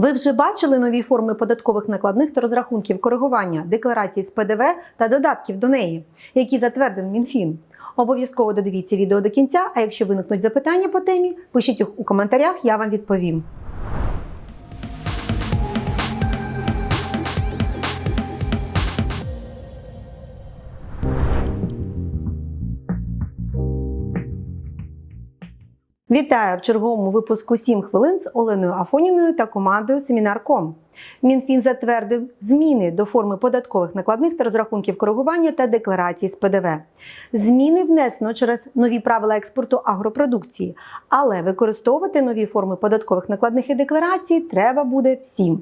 Ви вже бачили нові форми податкових накладних та розрахунків коригування декларації з ПДВ та додатків до неї, які затвердив Мінфін. Обов'язково додивіться відео до кінця. А якщо виникнуть запитання по темі, пишіть їх у коментарях, я вам відповім. Вітаю в черговому випуску «7 хвилин з Оленою Афоніною та командою Семінар.ком. Мінфін затвердив зміни до форми податкових накладних та розрахунків коригування та декларацій з ПДВ. Зміни внесено через нові правила експорту агропродукції, але використовувати нові форми податкових накладних і декларацій треба буде всім.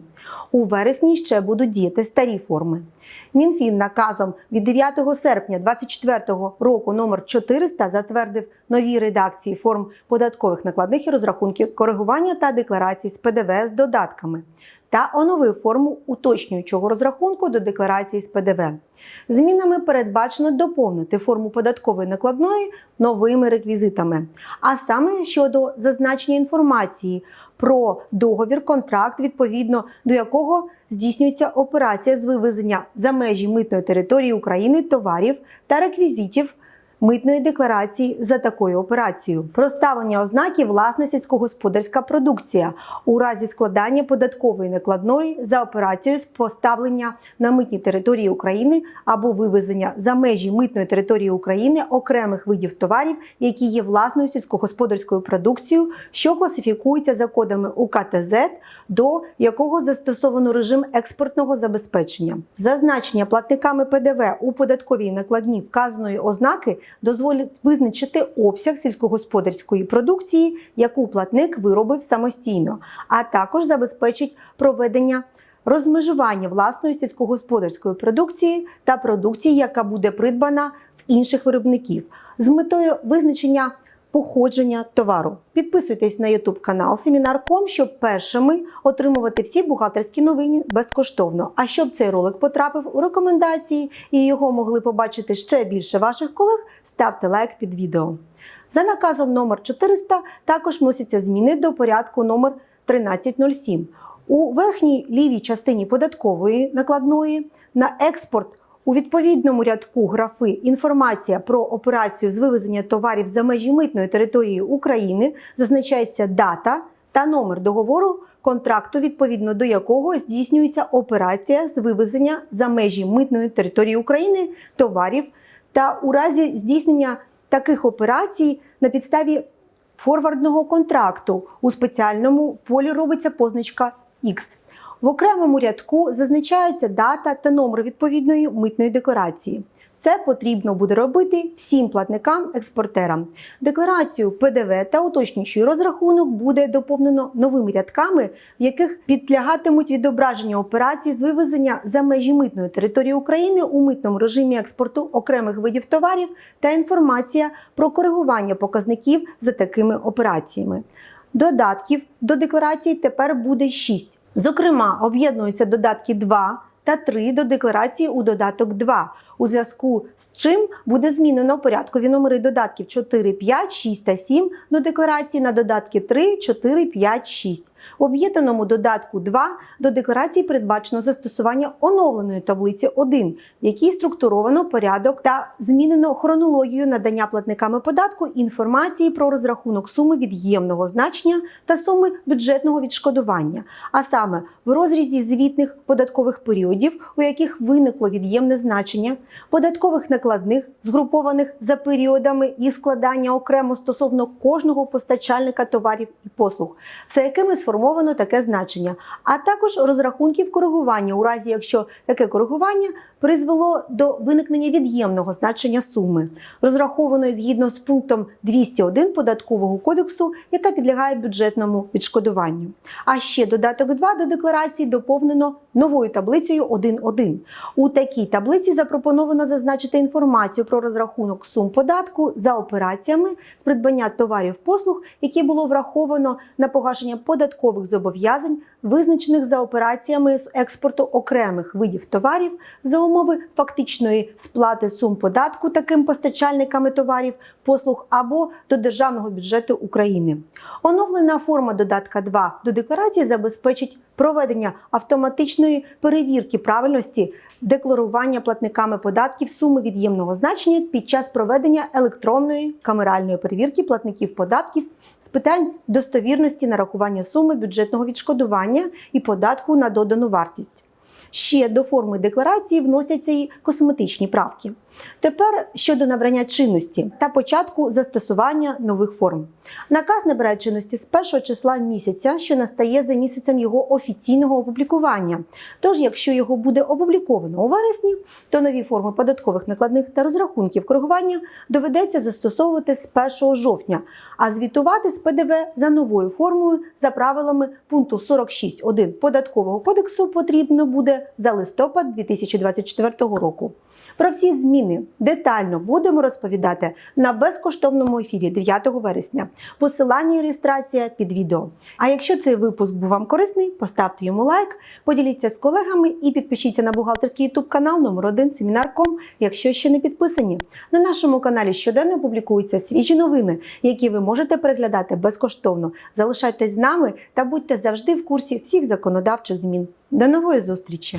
У вересні ще будуть діяти старі форми. Мінфін наказом від 9 серпня 2024 року номер 400 затвердив нові редакції форм податкових накладних і розрахунків коригування та декларацій з ПДВ з додатками та оновив форму уточнюючого розрахунку до декларації з ПДВ. Змінами передбачено доповнити форму податкової накладної новими реквізитами, а саме щодо зазначення інформації про договір, контракт, відповідно до якого здійснюється операція з вивезення за межі митної території України товарів та реквізитів митної декларації за такою операцією, проставлення ознаки власна сільськогосподарська продукція у разі складання податкової накладної за операцією з поставлення на митній території України або вивезення за межі митної території України окремих видів товарів, які є власною сільськогосподарською продукцією, що класифікується за кодами УКТЗ, до якого застосовано режим експортного забезпечення. Зазначення платниками ПДВ у податковій накладні вказаної ознаки дозволить визначити обсяг сільськогосподарської продукції, яку платник виробив самостійно, а також забезпечить проведення розмежування власної сільськогосподарської продукції та продукції, яка буде придбана в інших виробників, з метою визначення. Походження товару. Підписуйтесь на YouTube канал Семінар.ком, щоб першими отримувати всі бухгалтерські новини безкоштовно. А щоб цей ролик потрапив у рекомендації і його могли побачити ще більше ваших колег, ставте лайк під відео. За наказом номер 400 також вносяться зміни до порядку номер 1307. У верхній лівій частині податкової накладної на експорт у відповідному рядку графи інформація про операцію з вивезення товарів за межі митної території України зазначається дата та номер договору контракту, відповідно до якого здійснюється операція з вивезення за межі митної території України товарів та у разі здійснення таких операцій на підставі форвардного контракту у спеціальному полі робиться позначка X. В окремому рядку зазначаються дата та номер відповідної митної декларації. Це потрібно буде робити всім платникам-експортерам. Декларацію ПДВ та уточнюючий розрахунок буде доповнено новими рядками, в яких підлягатимуть відображення операцій з вивезення за межі митної території України у митному режимі експорту окремих видів товарів та інформація про коригування показників за такими операціями. Додатків до декларації тепер буде 6. Зокрема, об'єднуються додатки 2 та 3 до декларації у додаток 2, у зв'язку з чим буде змінено порядкові номери додатків 4, 5, 6 та 7 до декларації на додатки 3, 4, 5, 6. В об'єднаному додатку 2 до декларації передбачено застосування оновленої таблиці 1, в якій структуровано порядок та змінено хронологію надання платниками податку інформації про розрахунок суми від'ємного значення та суми бюджетного відшкодування, а саме в розрізі звітних податкових періодів, у яких виникло від'ємне значення, податкових накладних, згрупованих за періодами і складання окремо стосовно кожного постачальника товарів і послуг, за якими сформовано таке значення, а також розрахунків коригування, у разі якщо таке коригування призвело до виникнення від'ємного значення суми, розрахованої згідно з пунктом 201 податкового кодексу, яка підлягає бюджетному відшкодуванню. А ще додаток 2 до декларації доповнено новою таблицею 1.1. У такій таблиці запропоновано зазначити інформацію про розрахунок сум податку за операціями з придбання товарів послуг, які було враховано на погашення податкових зобов'язань, визначених за операціями з експорту окремих видів товарів за умови фактичної сплати сум податку таким постачальниками товарів, послуг або до державного бюджету України. Оновлена форма додатка 2 до декларації забезпечить проведення автоматичної перевірки правильності декларування платниками податків суми від'ємного значення під час проведення електронної камеральної перевірки платників податків з питань достовірності нарахування суми бюджетного відшкодування і податку на додану вартість. Ще до форми декларації вносяться і косметичні правки. Тепер щодо набрання чинності та початку застосування нових форм. Наказ набирає чинності з першого числа місяця, що настає за місяцем його офіційного опублікування. Тож, якщо його буде опубліковано у вересні, то нові форми податкових накладних та розрахунків коригування доведеться застосовувати з 1 жовтня, а звітувати з ПДВ за новою формою за правилами пункту 46.1 податкового кодексу потрібно буде за листопад 2024 року. Про всі зміни детально будемо розповідати на безкоштовному ефірі 9 вересня. Посилання і реєстрація під відео. А якщо цей випуск був вам корисний, поставте йому лайк, поділіться з колегами і підпишіться на бухгалтерський ютуб канал номер 1 Семінар.ком, якщо ще не підписані. На нашому каналі щоденно публікуються свіжі новини, які ви можете переглядати безкоштовно. Залишайтесь з нами та будьте завжди в курсі всіх законодавчих змін. До нової зустрічі!